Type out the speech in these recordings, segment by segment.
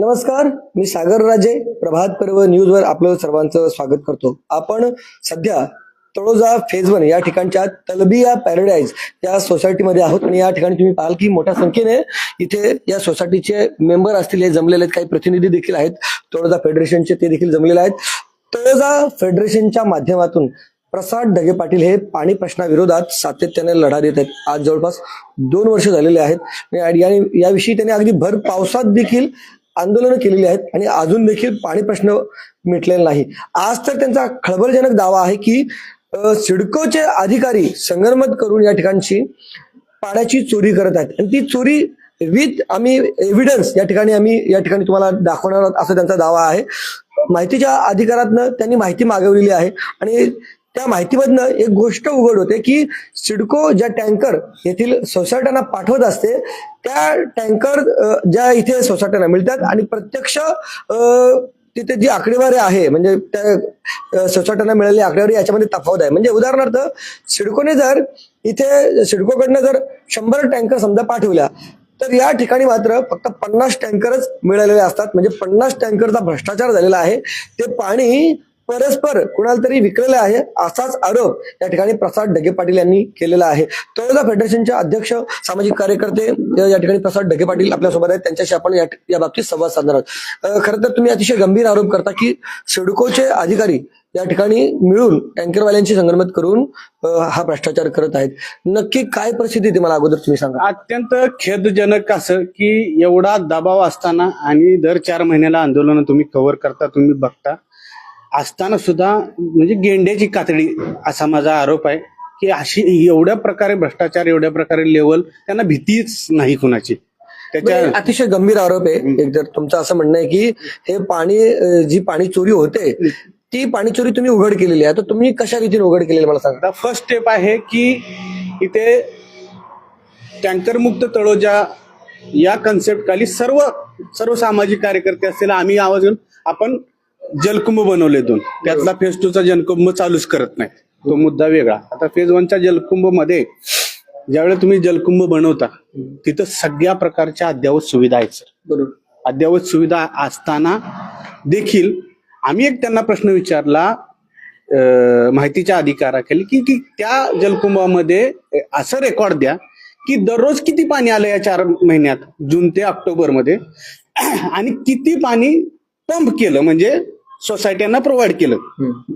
नमस्कार मी सागर राजे प्रभात पर्व न्यूजवर आपलं सर्वांचं स्वागत करतो. आपण सध्या तळोजा फेज वन या ठिकाणच्या तलबिया पॅराडाईज या सोसायटीमध्ये आहोत आणि या ठिकाणी तुम्ही पाहाल की मोठ्या संख्येने इथे या सोसायटीचे मेंबर असतील हे जमलेले आहेत काही प्रतिनिधी देखील आहेत. तळोजा फेडरेशनचे ते देखील जमलेले आहेत. तळोजा फेडरेशनच्या माध्यमातून प्रसाद ढगे पाटील हे पाणी प्रश्नाविरोधात सातत्याने लढा देत आहेत. आज जवळपास दोन वर्ष झालेले आहेत. आणि याविषयी त्यांनी अगदी भर पावसात देखील आंदोलनं केलेली आहेत आणि अजून देखील पाणी प्रश्न मिटलेला नाही. आज तर त्यांचा खळबळजनक दावा आहे की सिडकोचे अधिकारी संगनमत करून या ठिकाणची पाण्याची चोरी करत आहेत. आणि ती चोरी विथ आम्ही एव्हिडन्स या ठिकाणी आम्ही या ठिकाणी तुम्हाला दाखवणार आहोत असा त्यांचा दावा आहे. माहितीच्या अधिकारातनं त्यांनी माहिती मागवलेली आहे आणि त्या माहितीमधनं एक गोष्ट उघड होते की सिडको ज्या टँकर येथील सोसायट्यांना पाठवत असते त्या टँकर ज्या इथे सोसायट्यांना मिळतात आणि प्रत्यक्ष तिथे जी आकडेवारी आहे म्हणजे त्या सोसायट्यांना मिळालेली आकडेवारी याच्यामध्ये तफावत आहे. म्हणजे उदाहरणार्थ सिडकोने जर इथे सिडकोकडनं जर शंभर टँकर समजा पाठवल्या तर या ठिकाणी मात्र फक्त पन्नास टँकरच मिळालेले असतात. म्हणजे पन्नास टँकरचा भ्रष्टाचार झालेला आहे. ते पाणी परस्पर कुणाला तरी विकलेलं आहे असाच आरोप या ठिकाणी प्रसाद ढगे पाटील यांनी केलेला आहे. तळोदा फेडरेशनचे अध्यक्ष सामाजिक कार्यकर्ते या ठिकाणी प्रसाद ढगे पाटील आपल्यासोबत आहेत. त्यांच्याशी आपण या या बाबतीत संवाद साधणार आहोत. खरं तर तुम्ही अतिशय गंभीर आरोप करता की सिडकोचे अधिकारी या ठिकाणी मिळून टँकरवाल्यांची संगनमत करून हा भ्रष्टाचार करत आहेत. नक्की काय परिस्थिती ते मला अगोदर तुम्ही सांगा. अत्यंत खेदजनक असं की एवढा दबाव असताना आणि दर चार महिन्याला आंदोलन तुम्ही कव्हर करता तुम्ही बघता. असताना सुद्धा म्हणजे गेंड्याची कातडी असा माझा आरोप आहे की अशी एवढ्या प्रकारे भ्रष्टाचार एवढ्या प्रकारे लेवल त्यांना भीतीच नाही कुणाची. त्याच्या म्हणजे अतिशय गंभीर आरोप आहे. एक तर तुमचं असं म्हणणं आहे की हे पाणी जी पाणी चोरी होते ती पाणी चोरी तुम्ही उघड केलेली आहे. तर तुम्ही कशा रीतीने उघड केलेली मला सांगा. फर्स्ट स्टेप आहे की इथे टँकर मुक्त तळोजा या कन्सेप्ट खाली सर्व सर्व सामाजिक कार्यकर्ते असतील आम्ही आवाज घेऊन आपण जलकुंभ बनवले दोन. त्यातला फेज टूचा जलकुंभ चालूच करत नाही. तो मुद्दा वेगळा. आता फेज वनच्या जलकुंभमध्ये ज्यावेळेला तुम्ही जलकुंभ बनवता तिथं सगळ्या प्रकारच्या अद्ययावत सुविधा आहेत सर. बरोबर. अद्ययावत सुविधा असताना देखील आम्ही एक त्यांना प्रश्न विचारला माहितीच्या अधिकाराखाली की की त्या जलकुंभामध्ये असं रेकॉर्ड द्या की दररोज किती पाणी आलं या चार महिन्यात? जून ते ऑक्टोबरमध्ये आणि किती पाणी पंप केलं? म्हणजे सोसायट्यांना प्रोव्हाइड केलं.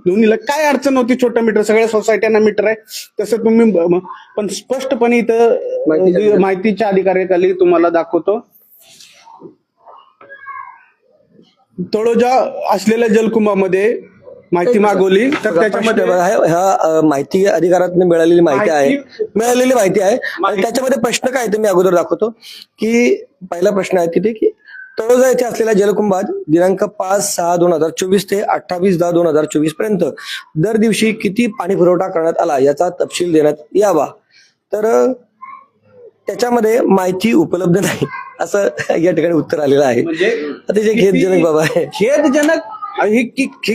दोन्हीला काय अडचण होती? छोटं मीटर सगळ्या सोसायट्यांना मीटर आहे. तसं तुम्ही पण स्पष्टपणे इथं माहितीच्या अधिकाऱ्याखाली तुम्हाला दाखवतो. तळोजा असलेल्या जलकुंभामध्ये माहिती मागवली. तर त्याच्यामध्ये ह्या माहिती अधिकारात मिळालेली माहिती आहे. मिळालेली माहिती आहे. आणि त्याच्यामध्ये प्रश्न काय ते मी अगोदर दाखवतो. की पहिला प्रश्न आहे तिथे की तळोजा येथे असलेल्या जलकुंभात दिनांक पाच सहा दोन हजार चोवीस ते अठ्ठावीस दहा दोन हजार चोवीसपर्यंत दर दिवशी किती पाणी पुरवठा करण्यात आला याचा तपशील देण्यात यावा. तर त्याच्यामध्ये माहिती उपलब्ध नाही असं या ठिकाणी उत्तर आलेलं आहे. म्हणजे अतिशय खेदजनक बाबा आहे. खेदजनक हे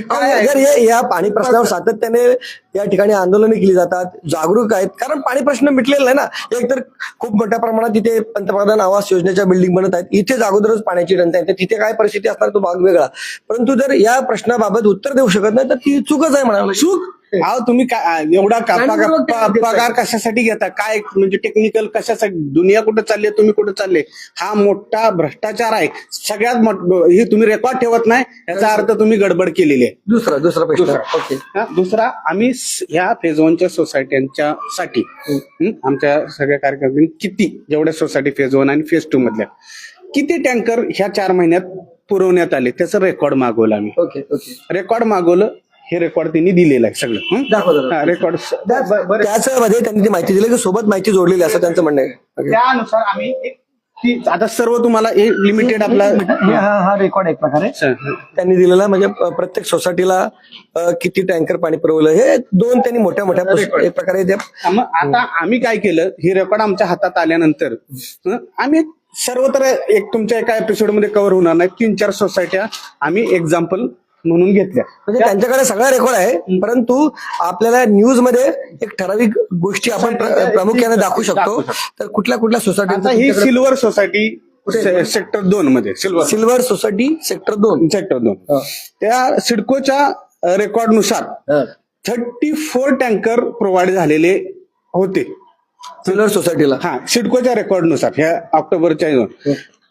काय आहे? जर हे या पाणी प्रश्नावर सातत्याने या ठिकाणी आंदोलने केली जातात जागरूक आहेत कारण पाणी प्रश्न मिटलेला नाही ना एकतर खूप मोठ्या प्रमाणात तिथे पंतप्रधान आवास योजनेच्या बिल्डिंग बनत आहेत इथेच अगोदरच पाण्याची टंचाई आहे तर तिथे काय परिस्थिती असणार तो भाग वेगळा परंतु जर या प्रश्नाबाबत उत्तर देऊ शकत नाही तर ती चूकच आहे म्हणावं लागेल. चूक अहो तुम्ही काय एवढा का- पगार कशासाठी घेता? काय म्हणजे टेक्निकल कशासाठी? दुनिया कुठं चालली आहे, तुम्ही कुठं चालले? हा मोठा भ्रष्टाचार आहे. सगळ्यात मोठ- हे तुम्ही रेकॉर्ड ठेवत नाही याचा अर्थ तुम्ही गडबड केलेली आहे. दुसरा दुसरा प्रश्न. ओके. हा, दुसरा आम्ही स- ह्या फेज वनच्या सोसायट्यांच्या साठी हं, आमच्या सगळ्या कार्यकर्त्यांनी किती जेवढ्या सोसायटी फेज वन आणि फेज टू मधल्या किती टँकर ह्या चार महिन्यात पुरवण्यात आले त्याचं रेकॉर्ड मागवलं आम्ही. Okay okay. रेकॉर्ड मागवलं हे रेकॉर्ड त्यांनी दिलेलं आहे सगळं. रेकॉर्ड त्याच मध्ये त्यांनी ती माहिती दिली की सोबत माहिती जोडलेली असं त्यांचं म्हणणं आहे. त्यानुसार आम्ही आता सर्व तुम्हाला लिमिटेड आपला हे रेकॉर्ड एक प्रकारे. त्यांनी दिलेला म्हणजे प्रत्येक सोसायटीला किती टँकर पाणी पुरवलं हे दोन त्यांनी मोठ्या मोठ्या एक प्रकारे आता आम्ही काय केलं? ही रेकॉर्ड आमच्या हातात आल्यानंतर आम्ही सर्व तर एक तुमच्या एका एपिसोडमध्ये कव्हर होणार नाही. तीन चार सोसायट्या आम्ही एक्झाम्पल म्हणून घेतल्या. म्हणजे त्यांच्याकडे सगळा रेकॉर्ड आहे परंतु आपल्याला न्यूजमध्ये एक ठराविक गोष्टी आपण प्र- प्रामुख्याने दाखवू शकतो. तर कुठल्या कुठल्या आता ही सोसायटी सिल्वर सोसायटी? सेक्टर दोन मध्ये सिल्वर सिल्वर सोसायटी सेक्टर दोन. सेक्टर दोन. त्या सिडकोच्या रेकॉर्डनुसार हा. थर्टी फोर टँकर प्रोव्हाइड झालेले होते. सिल्वर सोसायटीला हा सिडकोच्या रेकॉर्डनुसार ह्या ऑक्टोबरच्या.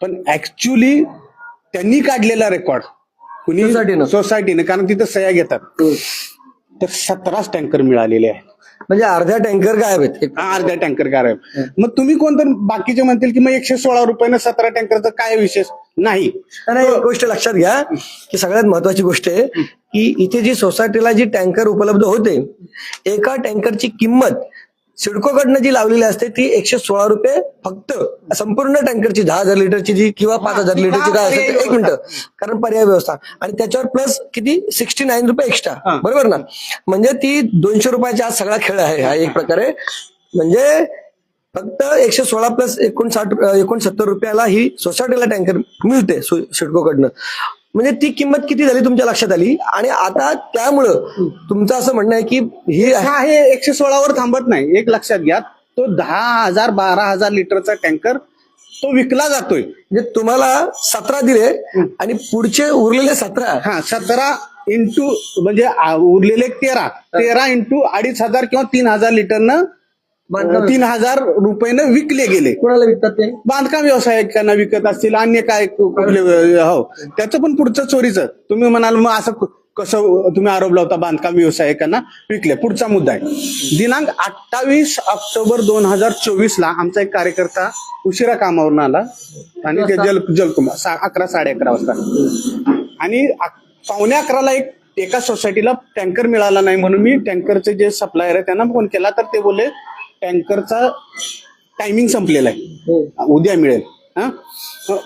पण ऍक्च्युली त्यांनी काढलेला रेकॉर्ड कुणी सोसायटीनं. सोसायटीने कारण तिथं सह्या घेतात. तर सतराच टँकर मिळालेले आहेत म्हणजे अर्ध्या टँकर गायब आहेत. एक- हा, अर्ध्या टँकर गायब मग तुम्ही कोणतर बाकीचे म्हणतील की मग एकशे सोळा रुपयानं सतरा टँकरचा काय विशेष? नाही. आणि एक गोष्ट लक्षात घ्या की सगळ्यात महत्वाची गोष्ट आहे की इथे जी सोसायटीला जी टँकर उपलब्ध होते एका टँकरची किंमत सिडकोकडनं जी लावलेली असते ती एकशे सोळा रुपये फक्त संपूर्ण टँकरची दहा हजार लिटरची जी किंवा पाच हजार लिटरची काय असेल ते- एक मिनिट. कारण पर्याय व्यवस्था. आणि त्याच्यावर प्लस किती? सिक्स्टी नाईन रुपये एक्स्ट्रा. बरोबर ना? म्हणजे ती दोनशे रुपयाचा आज सगळा खेळ आहे हा एक प्रकारे. म्हणजे फक्त एकशे सोळा प्लस एकोणसाठ एकोणसत्तर रुपयाला ही सोसायटीला टँकर मिळते सिडकोकडनं. म्हणजे ती किंमत किती झाली तुमच्या लक्षात आली? आणि आता त्यामुळं तुमचं असं म्हणणं आहे की ही हा हे एकशे सोळावर थांबत नाही. एक लक्षात घ्या. तो दहा हजार बारा हजार लिटरचा टँकर तो विकला जातोय. म्हणजे तुम्हाला सतरा दिले आणि पुढचे उरलेले सतरा हा सतरा इंटू म्हणजे उरलेले तेरा. तेरा इंटू अडीच हजार किंवा तीन हजार लिटरनं तीन हजार रुपयानं विकले गेले. कोणाला विकतात ते? बांधकाम व्यावसायिकांना विकत असतील अन्य काय कुठले हो. त्याचं पण पुढचं चोरीचं. तुम्ही म्हणाल मग असं कसं तुम्ही आरोप लावता बांधकाम व्यावसायिकांना विकले. पुढचा मुद्दा आहे. दिनांक अठ्ठावीस ऑक्टोबर दोन हजार चोवीस ला आमचा एक कार्यकर्ता उशिरा कामावरून आला. आणि ते जल जलकुमार अकरा साडे अकरा वाजता. आणि पावणे अकराला एक एका सोसायटीला टँकर मिळाला नाही म्हणून मी टँकरचे जे सप्लायर आहे त्यांना फोन केला. तर ते बोलले टँकरचा टायमिंग संपलेला आहे. उद्या मिळेल. हा?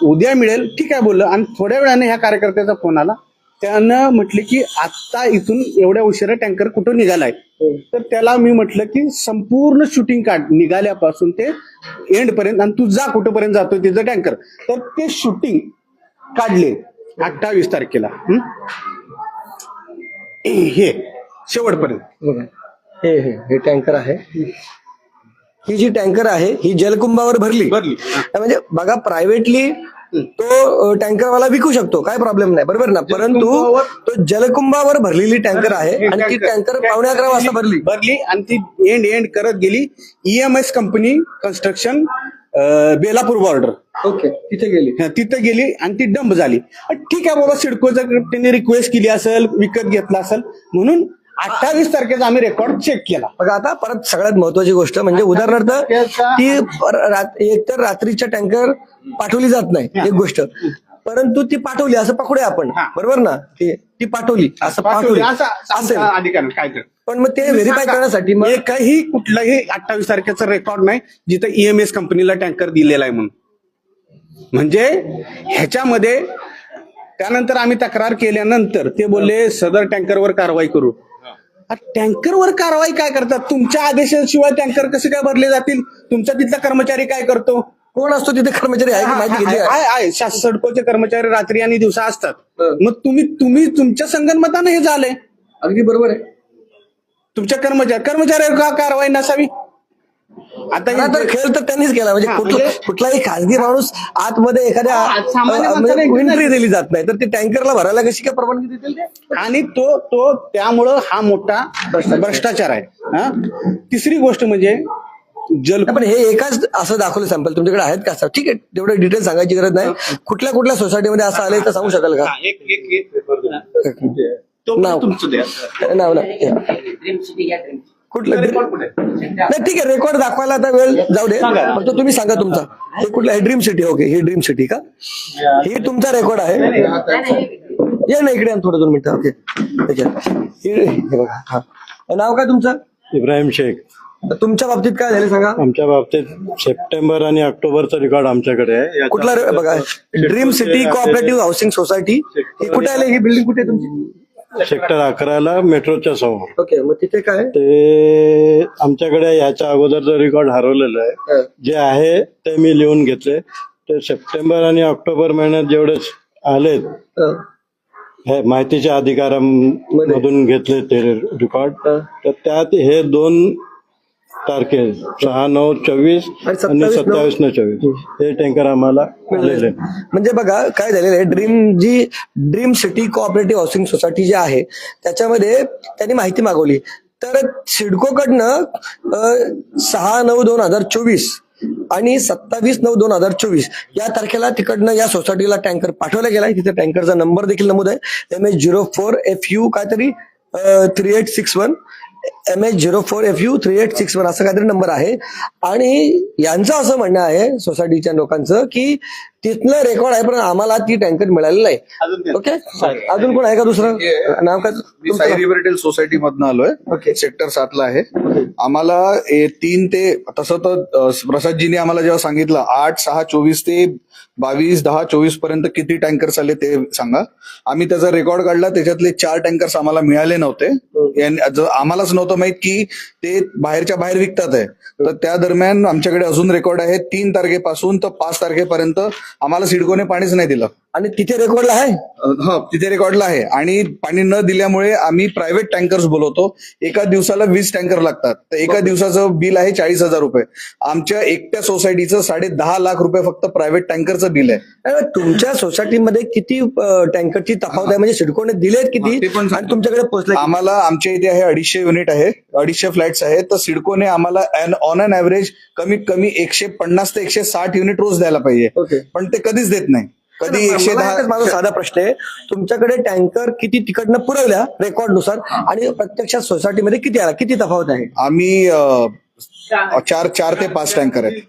उद्या मिळेल ठीक आहे बोललं. आणि थोड्या वेळाने ह्या कार्यकर्त्याचा फोन आला. त्यानं म्हटले की आता इथून एवढ्या उशिरा टँकर कुठं निघालाय? तर त्याला मी म्हटलं की संपूर्ण शूटिंग काढ. निघाल्यापासून ते एंड पर्यंत आणि तू जा कुठंपर्यंत जातोय तिचं टँकर. तर ते शूटिंग काढले अठ्ठावीस तारखेला. हं? हे शेवटपर्यंत. हे हे हे टँकर आहे. ही जी टँकर आहे ही जलकुंभावर भरली. भरली. म्हणजे बघा प्रायव्हेटली तो टँकरवाला विकू शकतो काय प्रॉब्लेम नाही. बरोबर ना? परंतु तो जलकुंभावर भरलेली टँकर आहे आणि ती टँकर पावणे अकरा वाजता भरली. भरली आणि ती एंड एंड करत गेली EMS company construction Belapur border okay तिथे गेली. तिथं गेली आणि ती डंप झाली. ठीक आहे बाबा सिडकोचं त्यांनी रिक्वेस्ट केली असेल विकत घेतला असेल. म्हणून अठ्ठावीस तारखेचा आम्ही रेकॉर्ड चेक केला. बघा आता परत सगळ्यात महत्वाची गोष्ट म्हणजे उदाहरणार्थ ती एकतर रात्रीच्या टँकर पाठवली जात नाही एक गोष्ट. परंतु ती पाठवली असं पकडूया आपण. बरोबर ना? ती ती पाठवली असं पाठवली असं असेल. पण मग ते व्हेरीफाय करण्यासाठी मग एकही कुठलाही अठ्ठावीस तारखेचा रेकॉर्ड नाही जिथं ईएमएस कंपनीला टँकर दिलेला आहे म्हणून. म्हणजे ह्याच्यामध्ये त्यानंतर आम्ही तक्रार केल्यानंतर ते बोलले सदर टँकरवर कारवाई करू. टँकरवर कारवाई काय करतात? तुमच्या आदेशाशिवाय टँकर कसे काय भरले जातील? तुमचा तिथला कर्मचारी काय करतो? कोण असतो तिथे कर्मचारी? आहे का माहिती घेतली? आहे? सडकोचे कर्मचारी रात्री आणि दिवसा असतात. हं. मग तुम्ही तुम्ही तुमच्या संगनमतानं हे झालंय. अगदी बरोबर आहे. तुमच्या कर्मचारी कर्मचाऱ्यावर का कारवाई नसावी? आता खरा तर खेळ तर त्यांनीच केला म्हणजे हा, कुठला- म्हणजे- कुठलाही खासगी माणूस आतमध्ये एखाद्या एंट्री दिली जात नाही. तर ते टँकरला भरायला कशी काय परवानगी देतील ते? आणि तो तो त्यामुळं हा मोठा भ्रष्टाचार. आहे. हा? तिसरी गोष्ट म्हणजे जल पण हे एकाच असं दाखवलं सॅम्पल तुमच्याकडे आहेत का असं? ठीक आहे तेवढं डिटेल सांगायची गरज नाही. कुठल्या कुठल्या सोसायटीमध्ये असं आलंय तर सांगू शकाल का? एक एक एक तो नाव. तुमचं द्या. नाव. कुठलं नाही ठीक आहे रेकॉर्ड दाखवायला आता वेळ जाऊ दे. फक्त तुम्ही सांगा तुमचा. हे कुठलं? आहे ड्रीम सिटी ओके ही ड्रीम सिटी का? ही तुमचा रेकॉर्ड आहे. या ना इकडे थोडं दोन मिनिटं ओके हे बघा हा. नाव काय तुमचं? इब्राहिम शेख. तुमच्या बाबतीत काय झालं सांगा? आमच्या बाबतीत सप्टेंबर आणि ऑक्टोबरचा रेकॉर्ड आमच्याकडे आहे. कुठला बघा dream city cooperative housing society ही कुठे आली? ही बिल्डिंग कुठे आहे तुमची? सेक्टर अकराला मेट्रोच्या समोर. ओके मग तिथे काय? ते आमच्याकडे याच्या अगोदर जो रेकॉर्ड हरवलेला आहे. जे आहे ते मी लिहून घेतले. ते सप्टेंबर आणि ऑक्टोबर महिन्यात जेवढे आलेत अं, हे माहितीच्या अधिकारामधून घेतले ते रेकॉर्ड तर त्यात हे दोन तारखे सहा नऊ चोवीस आणि आणि सत्तावीस नऊ- सत्तावीस चोवीस. हे टँकर आम्हाला आहेत. म्हणजे बघा काय झालेलं आहे? ड्रीम जी dream city cooperative housing society जी आहे त्याच्यामध्ये त्यांनी माहिती मागवली. तर सिडकोकडनं अं, सहा नऊ दोन हजार चोवीस आणि सत्तावीस नऊ दोन हजार चोवीस या तारखेला तिकडनं या सोसायटीला टँकर पाठवला गेलाय तिथे टँकरचा नंबर देखील नमूद आहे. M H zero four F U काहीतरी three eight six one M H zero four F U three eight six one असं काहीतरी नंबर आहे. आणि यांचं असं म्हणणं आहे सोसायटीच्या लोकांचं की तिथलं रेकॉर्ड आहे पण आम्हाला ती टँकर मिळालेलं नाही. ओके अजून कोण आहे का दुसरं? नाव काय? साई रिव्हर्टेल सोसायटी मधनं आलोय. ओके. सेक्टर सातला आहे. आम्हाला तीन ते तसं तर प्रसादजीने आम्हाला जेव्हा सांगितलं आठ सहा चोवीस ते बावीस दहा चोवीसपर्यंत किती टँकर्स आले ते सांगा. आम्ही त्याचा रेकॉर्ड काढला त्याच्यातले चार टँकर्स आम्हाला मिळाले नव्हते. आम्हालाच नव्हतं माहीत की ते बाहेरच्या बाहेर विकतात आहे. तर त्या दरम्यान आमच्याकडे अजून रेकॉर्ड आहे तीन तारखेपासून तर पाच तारखेपर्यंत आम्हाला सिडकोने पाणीच नाही दिलं. आणि तिथे रेकॉर्डला आहे? हा तिथे रेकॉर्डला आहे. आणि पाणी न दिल्यामुळे आम्ही प्रायव्हेट टँकर्स बोलवतो. एका दिवसाला वीस टँकर लागतात. तर एका दिवसाचं बिल आहे चाळीस हजार रुपये. आमच्या एकट्या सोसायटीचं साडे दहा लाख रुपये फक्त प्रायव्हेट टँकरचं बिल आहे. तुमच्या सोसायटीमध्ये किती टँकरची तफावत आहे? म्हणजे सिडकोने दिलेत हा, किती पण तुमच्याकडे पोहोचले आम्हाला आमच्या इथे आहे अडीचशे युनिट आहे. अडीचशे फ्लॅट्स आहेत तर सिडकोने आम्हाला ऑन अन ऍव्हरेज कमीत कमी एकशे पन्नास ते एकशे साठ युनिट रोज द्यायला पाहिजे. पण ते कधीच देत नाही. कधी एकशे एकच माझा दहा साधा प्रश्न आहे. तुमच्याकडे टँकर किती तिकडनं पुरवल्या रेकॉर्डनुसार आणि प्रत्यक्षात सोसायटीमध्ये किती आला? किती तफावत आहे? आम्ही अ, चार. चार ते पाच टँकर आहेत.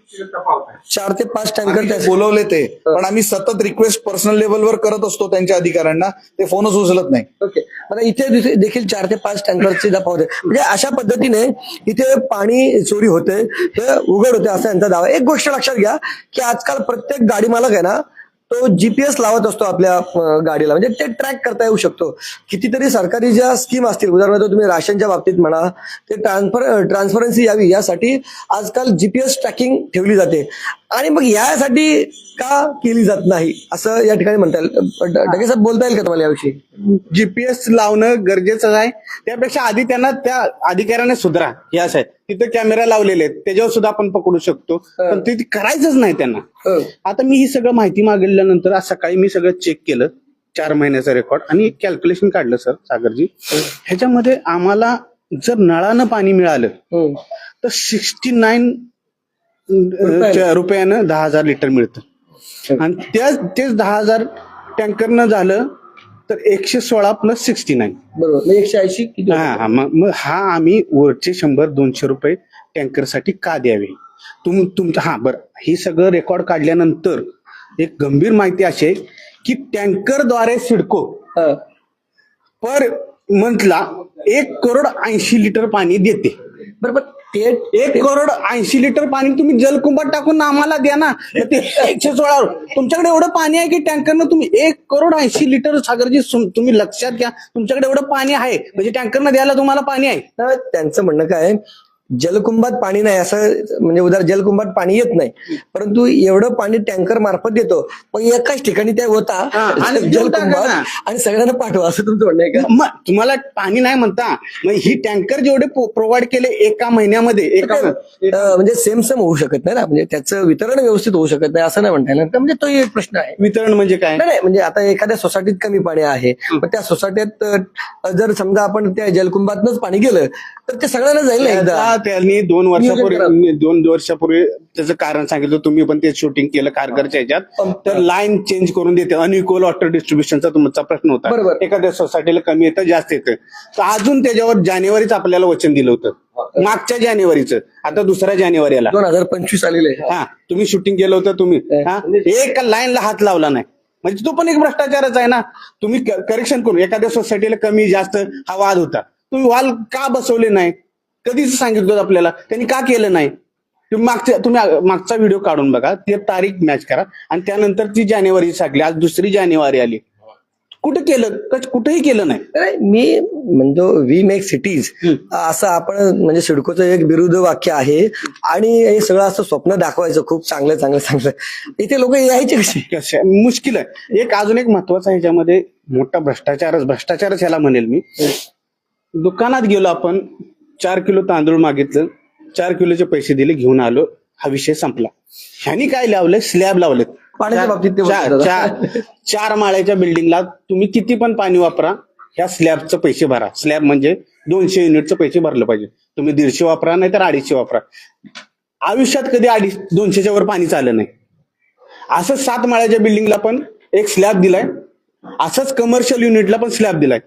चार ते पाच टँकर आम्ही बोलवले ते. पण आम्ही सतत रिक्वेस्ट पर्सनल लेवलवर करत असतो त्यांच्या अधिकाऱ्यांना. ते फोनच उचलत नाही. ओके. आता इथे दुसरे- देखील चार ते पाच टँकरची तफावत आहे. म्हणजे अशा पद्धतीने इथे पाणी चोरी होते हे उघड होते असा यांचा दावा आहे. एक गोष्ट लक्षात घ्या की आजकाल प्रत्येक गाडी मालक आहे ना तो जीपीएस लावत असतो आपल्या गाडीला. म्हणजे ते ट्रॅक करता येऊ शकतो. कितीतरी सरकारी ज्या स्कीम असतील उदाहरणार्थ तुम्ही राशनच्या बाबतीत म्हणा ते ट्रान्सफर ट्रान्सपरन्सी यावी. यासाठी आजकाल जीपीएस ट्रॅकिंग ठेवली जाते. आणि मग यासाठी का केली जात नाही? असं या ठिकाणी म्हणता येईल. डगे साहेब बोलता येईल का तुम्हाला याविषयी? जीपीएस लावणं गरजेचं आहे. त्यापेक्षा आधी त्यांना त्या अधिकाऱ्याने सुधरा. हे असं आहे तिथे कॅमेरा लावलेले आहेत. त्याच्यावर सुद्धा आपण पकडू शकतो. पण ते करायचंच नाही त्यांना. हं. आता मी ही सगळं माहिती मागितल्यानंतर आज सकाळी मी सगळं चेक केलं. चार महिन्याचा रेकॉर्ड आणि एक कॅल्क्युलेशन काढलं सर सागरजी. ह्याच्यामध्ये आम्हाला जर नळानं पाणी मिळालं. तर सिक्स्टी नाईन रुपयानं दहा हजार लिटर मिळतं. आणि त्याच तेच दहा हजार टँकरनं झालं तर एकशे सोळा प्लस सिक्स्टी नाईन बरोबर एकशे ऐंशी हा हा. मग हा आम्ही वरचे शंभर दोनशे रुपये टँकरसाठी का द्यावे? तुम तुमचं हा बरं. ही सगळं रेकॉर्ड काढल्यानंतर एक गंभीर माहिती अशी आहे की टँकरद्वारे सिडको. पर मंथला एक करोड ऐंशी लिटर पाणी देते. बरोबर ते एक करोड ऐंशी लिटर पाणी तुम्ही जलकुंभात टाकून आम्हाला द्या ना. मग ते एकशे सोळा तुमच्याकडे एवढं पाणी आहे की टँकरनं तुम्ही एक करोड ऐंशी लिटर सागरजी सुम- तुम्ही लक्षात घ्या तुमच्याकडे एवढं पाणी आहे. म्हणजे टँकरनं द्यायला तुम्हाला पाणी आहे. त्यांचं म्हणणं काय आहे, जलकुंभात पाणी नाही असं म्हणजे उदार जलकुंभात पाणी येत नाही. परंतु एवढं पाणी टँकर मार्फत येतो पण एकाच ठिकाणी त्या होता. जलकुंभात. आणि सगळ्यांना पाठवा असं तुमचं म्हणणं आहे का? मग तुम्हाला पाणी नाही म्हणता. मग ही टँकर जेवढे प्रोव्हाइड केले एका महिन्यामध्ये एका म्हणजे सेम सेम होऊ शकत नाही ना. म्हणजे त्याचं वितरण व्यवस्थित होऊ शकत नाही असं नाही म्हणता येणार. म्हणजे तो एक प्रश्न आहे. वितरण म्हणजे काय? नाही म्हणजे आता एखाद्या सोसायटीत कमी पाणी आहे. पण त्या सोसायटीत जर समजा आपण त्या जलकुंभातनच पाणी गेलं तर ते सगळ्यांना जाईल एकदा. त्यांनी दोन वर्षापूर्वी दोन वर्षापूर्वी त्याचं कारण सांगितलं तुम्ही पण ते शूटिंग केलं कारगरच्या ह्याच्यात तर लाईन चेंज करून देते. अनइक्वल वॉटर डिस्ट्रीब्युशनचा तुमचा प्रश्न होता. एखाद्या सोसायटीला कमी येतं जास्त येतं. तर अजून त्याच्यावर जानेवारीच आपल्याला वचन दिलं होतं. मागच्या जानेवारीचं. आता दुसऱ्या जानेवारीला. दोन हजार पंचवीस आलेले. हा. तुम्ही शूटिंग केलं होतं तुम्ही. हा. एका लाईनला हात लावला नाही. म्हणजे तो पण एक भ्रष्टाचारच आहे ना. तुम्ही करेक्शन करून एखाद्या सोसायटीला कमी जास्त हा वाद होता. तुम्ही वाल का बसवले नाही? कधीच सांगितलं आपल्याला? त्यांनी का केलं नाही? तुम्ही मागच्या तुम्ही मागचा व्हिडिओ काढून बघा. ते तारीख मॅच करा. आणि त्यानंतर ती जानेवारी सांगली. आज दुसरी जानेवारी आली. कुठे केलं? कच- कुठेही केलं नाही. मी म्हणतो वी मेक सिटीज असं आपण म्हणजे सिडकोचं एक विरुद्ध वाक्य आहे. आणि हे सगळं असं स्वप्न दाखवायचं खूप चांगलं चांगलं चांगलं. इथे लोक यायचे कसे? मुश्किल आहे. एक अजून एक महत्त्वाचा ह्याच्यामध्ये मोठा भ्रष्टाचारच भ्रष्टाचारच ह्याला म्हणेल मी. दुकानात गेलो आपण. चार किलो तांदूळ मागितलं चार किलोचे पैसे दिले घेऊन आलो. हा विषय संपला. ह्यानी काय लावलंय स्लॅब लावलेत. पाण्याच्या बाबतीत ते चार बोलतात. चार- चार माळ्याच्या बिल्डिंगला तुम्ही किती पण पाणी वापरा ह्या स्लॅबचं पैसे भरा. स्लॅब म्हणजे दोनशे युनिटचं पैसे भरलं पाहिजे. तुम्ही दीडशे वापरा नाही तर अडीचशे वापरा. आयुष्यात कधी अडीच दोनशेच्या वर पाणी चाललं नाही. असं सात माळ्याच्या बिल्डिंगला पण एक स्लॅब दिलाय. असंच कमर्शियल युनिटला पण स्लॅब दिलाय.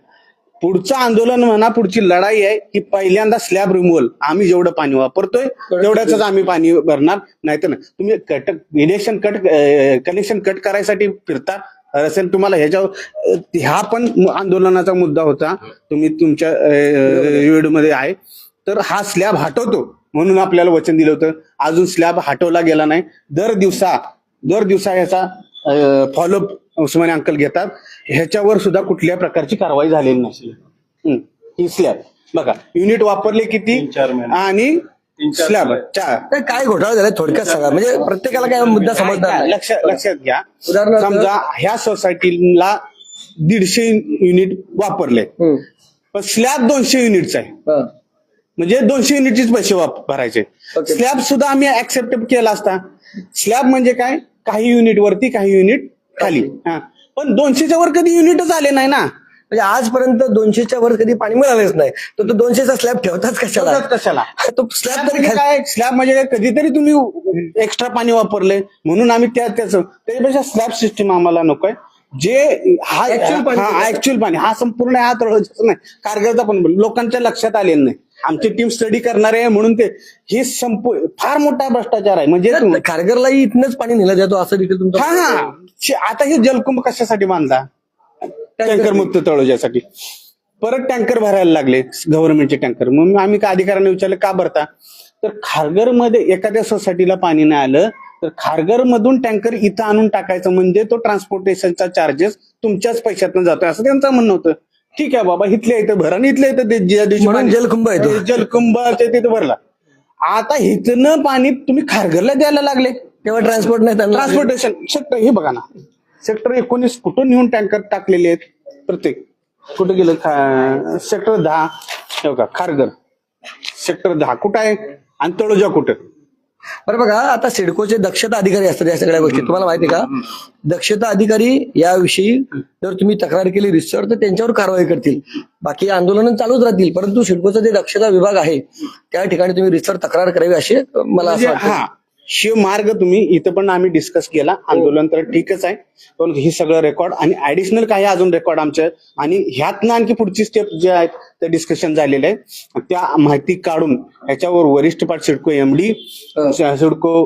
पुढचं आंदोलन म्हणा पुढची लढाई आहे की पहिल्यांदा स्लॅब रिमूव्हल आम्ही जेवढं पाणी वापरतोय तेवढ्याच आम्ही पाणी भरणार. नाही तर नाही. तुम्ही cut election cut connection cut करायसाठी फिरता. असेल तुम्हाला ह्याच्यावर अं, ह्या पण आंदोलनाचा मुद्दा होता. तुम्ही तुमच्या व्हिडिओमध्ये आहे. तर हा स्लॅब हटवतो म्हणून आपल्याला वचन दिलं होतं. अजून स्लॅब हटवला गेला नाही. दर दिवसा दर दिवसा याचा फॉलोअप उस्माने अंकल घेतात ह्याच्यावर सुद्धा कुठल्या प्रकारची कारवाई झालेली नसेल. ही स्लॅब बघा युनिट वापरले किती. आणि स्लॅब चार काय घोटाळा झालाय? थोडक्यात सांगा. म्हणजे प्रत्येकाला काय मुद्दा समजणार नाही. लक्ष लक्षात घ्या. समजा ह्या सोसायटीला दीडशे युनिट वापरले. पण स्लॅब दोनशे युनिटचा आहे. हा. म्हणजे दोनशे युनिटचेच पैसे भरायचे. स्लॅब सुद्धा आम्ही ऍक्सेप्ट केला असता. स्लॅब म्हणजे काय? काही युनिट वरती काही युनिट खाली. हा. पण दोनशेच्या वर कधी युनिटच आले नाही ना? म्हणजे आजपर्यंत दोनशेच्या वर कधी पाणी मिळालेच नाही. तर तो दोनशेचा स्लॅब ठेवतात कशाला? ठेवतात कशाला? तो स्लॅब स्लॅब तरी म्हणजे काय स्लॅब म्हणजे काय कधीतरी तुम्ही एक्स्ट्रा पाणी वापरले. म्हणून आम्ही त्या त्याचं त्याच्यापेक्षा स्लॅब सिस्टीम आम्हाला नकोय. जे हा Actual पाणी हा ऍक्च्युअल पाणी. हा संपूर्ण हा तळोजाचा नाही. कारगरचा पण लोकांच्या लक्षात आलेलं नाही. आमची टीम स्टडी करणारे आहे म्हणून ते हे संपू फार मोठा भ्रष्टाचार आहे. म्हणजे तर खारघरलाही इथनच पाणी नेलं जातो असं देखील तुमचं हा हा. आता हे जलकुंभ कशासाठी बांधला? टँकर मुक्त तळोजासाठी परत टँकर भरायला लागले गव्हर्नमेंटचे टँकर मग आम्ही का अधिकाऱ्यांना विचारलं का भरता? तर खारघरमध्ये एखाद्या सोसायटीला पाणी नाही आलं तर खारघर मधून टँकर इथं आणून टाकायचं म्हणजे तो ट्रान्सपोर्टेशनचा चार्जेस तुमच्याच पैशातनं जातोय असं त्यांचं म्हणणं होतं. ठीक आहे बाबा इथल्या इथं भरा आणि इथल्या इथं ज्या दिवशी म्हणून जलकुंभ आहे तो. जलकुंभाच्या तिथं भरला. आता इथनं पाणी तुम्ही खारघरला द्यायला लागले. तेव्हा ट्रान्सपोर्ट नाही त्यांना. ट्रान्सपोर्टेशन सेक्टर हे बघा ना. सेक्टर एकोणीस कुठं नेऊन टँकर टाकलेले आहेत? प्रत्येक. कुठं गेलं? सेक्टर दहा. हे बघा खारघर. सेक्टर दहा कुठं आहे? आणि तळोजा कुठं? बरं बघा आता सिडकोचे दक्षता अधिकारी असतात या सगळ्या गोष्टी. तुम्हाला माहिती का? दक्षता अधिकारी याविषयी जर तुम्ही तक्रार केली रिसर्च तर त्यांच्यावर कारवाई करतील. बाकी आंदोलन चालूच राहतील. परंतु सिडकोचा जे दक्षता विभाग आहे त्या ठिकाणी तुम्ही रिसर्च तक्रार करावी अशी मला असं म्हणजे वाटतं. हा शिव मार्ग तुम्ही इथं पण आम्ही डिस्कस केला. आंदोलन तर ठीकच आहे. पण ही सगळं रेकॉर्ड आणि ऍडिशनल काही अजून रेकॉर्ड आमचे आणि ह्यातनं आणखी पुढची स्टेप जे आहेत ते डिस्कशन झालेले आहे त्या माहिती काढून याच्यावर वरिष्ठ पाठ सिडको एमडी सिडको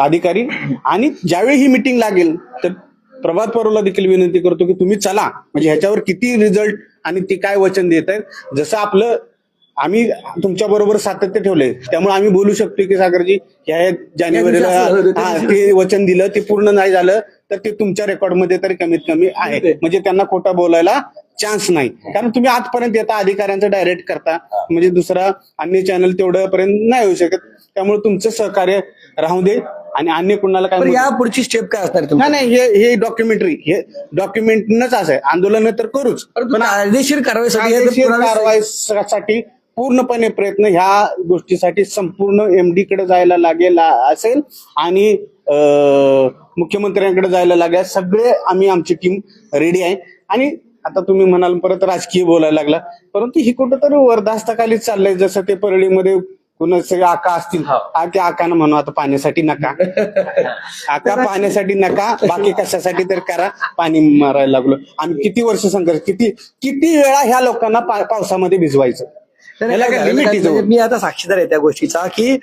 अधिकारी आणि ज्यावेळी ही मिटिंग लागेल तर प्रभात परोला देखील विनंती करतो की तुम्ही चला. म्हणजे ह्याच्यावर किती रिझल्ट आणि ती काय वचन देत आहेत. जसं आपलं आम्ही तुमच्या बरोबर सातत्य ठेवलंय. त्यामुळे आम्ही बोलू शकतो की सागरजी ह्या जानेवारीला हा, ते वचन दिलं ते पूर्ण नाही झालं तर ते तुमच्या रेकॉर्डमध्ये तरी कमीत कमी आहे म्हणजे त्यांना खोटं बोलायला चान्स नाही. कारण तुम्ही आजपर्यंत येता अधिकाऱ्यांचं डायरेक्ट करता. म्हणजे दुसरा अन्य चॅनल तेवढं पर्यंत नाही होऊ शकत. त्यामुळे तुमचं सहकार्य राहू दे आणि अन्य कुणाला काय पण या पुढची स्टेप काय असणार? नाही नाही हे हे डॉक्युमेंटरी हे डॉक्युमेंटनच असं आहे. आंदोलन तर करूच. परंतु कायदेशीर कारवाईसाठी हे पूर्णपणे प्रयत्न ह्या गोष्टीसाठी संपूर्ण एमडी कडे जायला लागेल असेल आणि मुख्यमंत्र्यांकडे जायला लागेल. सगळे आम्ही आमची टीम रेडी आहे. आणि आता तुम्ही म्हणाल परत राजकीय बोलायला लागला. परंतु ही कुठंतरी वरदास्ताखालीच चाललंय. जसं ते परळीमध्ये कुणाचे आका असतील. आ, त्या आकानं म्हणू आता पाण्यासाठी नका. आका पाण्यासाठी नका बाकी कशासाठी तर करा. पाणी मारायला लागलो. आम्ही किती वर्ष संघर्ष किती किती वेळा ह्या लोकांना पावसामध्ये भिजवायचं. याला काय आहे म्हणजे. मी आता साक्षीदार आहे त्या गोष्टीचा की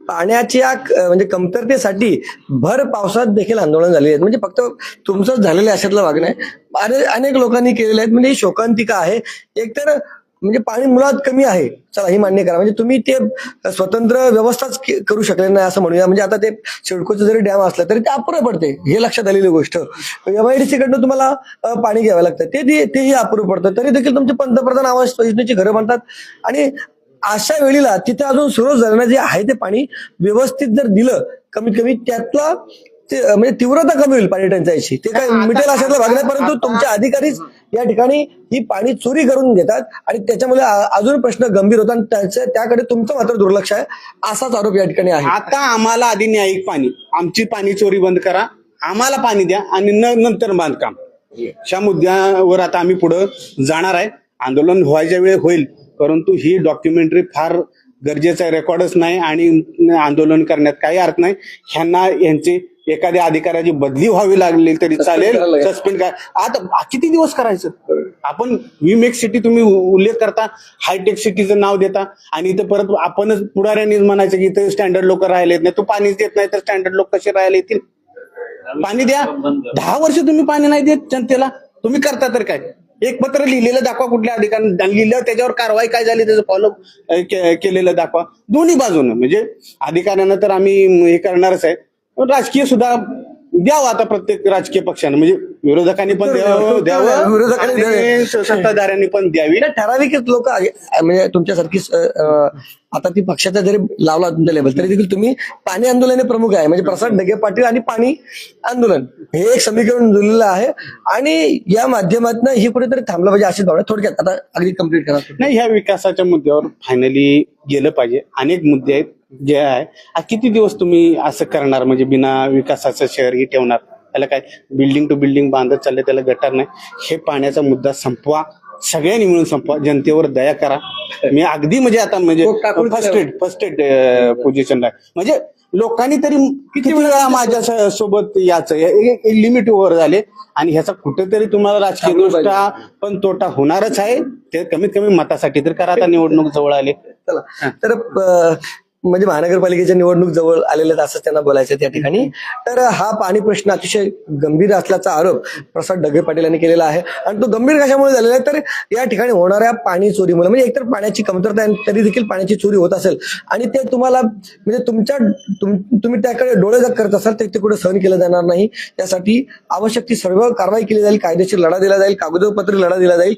पाण्याच्या क- म्हणजे कमतरतेसाठी भर पावसात देखील आंदोलन झालेली आहेत. म्हणजे फक्त तुमचंच झालेलं आहे अशातलं भाग नाही अने- अनेक लोकांनी केलेले आहेत. म्हणजे ही शोकांतिका आहे. एकतर म्हणजे पाणी मुळात कमी आहे. चला ही मान्य करा. म्हणजे तुम्ही ते स्वतंत्र व्यवस्थाच करू शकले नाही असं म्हणूया. म्हणजे आता ते सिडकोचं जरी डॅम असलं तरी ते अपुरं पडते. हे लक्षात आलेली गोष्ट. एमआयडीसी कडनं तुम्हाला पाणी घ्यावं लागतं. ते तेही अपुरं पडतं. तरी देखील तुमचे पंतप्रधान आवास योजनेची घरं म्हणतात आणि अशा वेळेला तिथे अजून सुरू झालं जे आहे ते पाणी व्यवस्थित जर दिलं कमीत कमी त्यातला ते, म्हणजे तीव्रता कमी होईल पाणी टंचाईची. ते काय मिटेल अशातला भाग नाही परंतु आता- तुमचे अधिकारीच या ठिकाणी ही पाणी चोरी करून घेतात आणि त्याच्यामध्ये अजून प्रश्न गंभीर होता आणि त्याच्या- त्याकडे तुमचं मात्र दुर्लक्ष आहे. असाच आरोप या ठिकाणी आहे. आता आम्हाला आधी न्यायिक पाणी आमची पाणी चोरी बंद करा. आम्हाला पाणी द्या आणि नंतर बांधकाम. अशा मुद्द्यावर आता आम्ही पुढे जाणार आहे. आंदोलन व्हायच्या वेळी होईल परंतु ही डॉक्युमेंटरी फार गरजेचं रेकॉर्डच नाही आणि आंदोलन करण्यात काही अर्थ नाही. ह्यांना यांचे एखाद्या अधिकाऱ्याची बदली व्हावी लागली तरी चालेल. सस्पेंड काय आता किती दिवस करायचं? आपण वी मेक सिटी तुम्ही उल्लेख करता हायटेक सिटीचं नाव देता आणि इथं परत आपणच पुढाऱ्यांनीच म्हणायचं की इथं स्टँडर्ड लोक राहिलेत नाही तू पाणीच देत नाही तर स्टँडर्ड लोक कसे राहिले येतील? पाणी द्या. दहा वर्ष तुम्ही पाणी नाही देत जनतेला. तुम्ही करता तर काय? एक पत्र लिहिलेलं दाखवा कुठल्या अधिकाऱ्यांनी लिहिलं त्याच्यावर कारवाई काय झाली त्याचं फॉलो केलेलं दाखवा. दोन्ही बाजूनं. म्हणजे अधिकाऱ्यांना तर आम्ही हे करणारच आहे. राजकीय सुद्धा द्यावं आता प्रत्येक राजकीय पक्षानं. म्हणजे विरोधकांनी पण द्यावं द्यावं. विरोधकांनी द्यावे. आणि सत्ताधाऱ्यांनी पण द्यावी. नाही, ठराविक लोक म्हणजे तुमच्यासारखी स- अं, आता ती पक्षाचा जरी लावला तुमच्या लेवल तरी देखील तुम्ही पाणी आंदोलन हे प्रमुख आहे. म्हणजे प्रसाद ढगे पाटील आणि पाणी आंदोलन हे एक समीकरण जुळलेलं आहे. आणि या माध्यमातून ही कुठेतरी थांबलं पाहिजे अशी भावना थोडक्यात. आता अगदी कंप्लीट करा. नाही ह्या विकासाच्या मुद्द्यावर फायनली गेलं पाहिजे. अनेक मुद्दे आहेत. जे आहे आ, किती दिवस तुम्ही असं करणार? म्हणजे बिना विकासाचं शहर ही ठेवणार? त्याला काय बिल्डिंग टू बिल्डिंग बांधत चालले त्याला गटार नाही. हे पाण्याचा मुद्दा संपवा. सगळ्यांनी मिळून संपवा. जनतेवर दया करा. मी अगदी म्हणजे आता म्हणजे फर्स्ट एड फर्स्ट एड पोझिशनला म्हणजे लोकांनी तरी किती वेळा माझ्या सोबत याचं लिमिट ओव्हर झाले. आणि ह्याचा कुठेतरी तुम्हाला राजकीय. दृष्ट्या पण तोटा होणारच आहे. ते कमीत कमी मतासाठी तर करा आता निवडणूक जवळ आले. चला. तर म्हणजे महानगरपालिकेच्या निवडणूक जवळ आलेल्या आहेत असं त्यांना बोलायचं त्या ठिकाणी. तर हा पाणी प्रश्न अतिशय गंभीर असल्याचा आरोप प्रसाद ढगे पाटील यांनी केलेला आहे. आणि तो गंभीर कशामुळे झालेला आहे? तर या ठिकाणी होणाऱ्या पाणी चोरीमुळे म्हणजे एकतर पाण्याची कमतरता आहे तरी देखील पाण्याची चोरी होत असेल. आणि ते तुम्हाला म्हणजे तुमच्या तुम- तुम्ही त्याकडे डोळे जर करत असाल तर ते कुठे सहन केलं जाणार नाही. त्यासाठी आवश्यक ती सर्व कारवाई केली जाईल कायदेशीर लढा दिला जाईल कागदोपत्र लढा दिला जाईल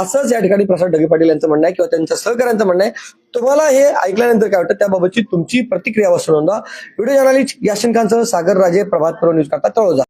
असंच या ठिकाणी प्रसाद ढगे पाटील यांचं म्हणणं आहे किंवा त्यांच्या सहकार्यांचं म्हणणं आहे. तुम्हाला हे ऐकल्यानंतर काय वाटतं? तुमची प्रतिक्रिया वस्तू व्हिडिओ जर्नालिस्ट याशिन खानसह सागर राजे प्रभात पर्व न्यूज करता तळोजा.